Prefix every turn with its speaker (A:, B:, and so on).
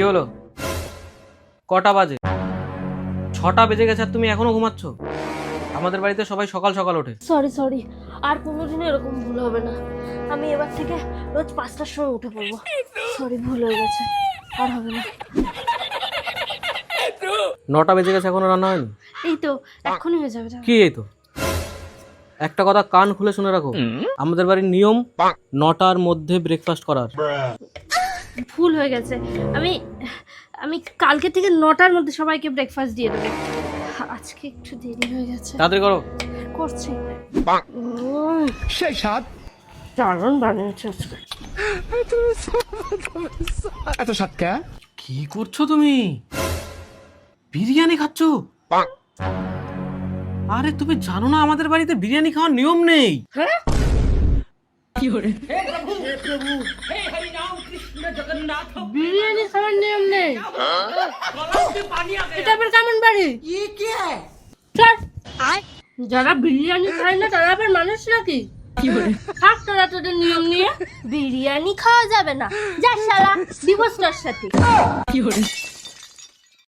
A: কি হলো? কটা বাজে? ছটা বেজে গেছে আর তুমি এখনও ঘুমাচ্ছ? আমাদের বাড়িতে সবাই সকাল সকাল ওঠে।
B: সরি সরি আর কোনোদিনও এরকম ভুল হবে না। আমি এবার থেকে রোজ পাঁচটার সময় উঠে পড়ব। সরি ভুল হয়ে গেছে। আর হবে না।
A: নটা বেজে গেছে এখনও রান্না হয়নি?
B: এই তো এখনই হয়ে যাবে যাবে।
A: কি এই তো? একটা কথা কান খুলে শুনে রাখো। আমাদের বাড়ির নিয়ম নটার মধ্যে ব্রেকফাস্ট করার।
B: ভুল হয়ে গেছে। আমি আমি কালকে থেকে নটার মধ্যে সবাইকে ব্রেকফাস্ট দিয়ে দেবো। আজকে একটু দেরি হয়ে গেছে।
A: তাড়াতাড়ি করো।
B: করছি।
C: সেই স্বাদ।
B: দারুণ বানিয়েছে আজকে।
C: এত স্বাদ কে?
A: কি করছ তুমি? বিরিয়ানি খাচ্ছ? আরে তুমি জানো না আমাদের বাড়িতে বিরিয়ানি খাওয়ার নিয়ম নেই?
B: বিরিয়ানি খাওয়ার নিয়ম নেই। এটা আবার কেমন বাড়ি? যারা বিরিয়ানি খায় না, তারা আবার মানুষ নাকি? থাক, তোরা তোদের নিয়ম নিয়ে বিরিয়ানি খাওয়া যাবে না। যা সারা দিবস সাথে।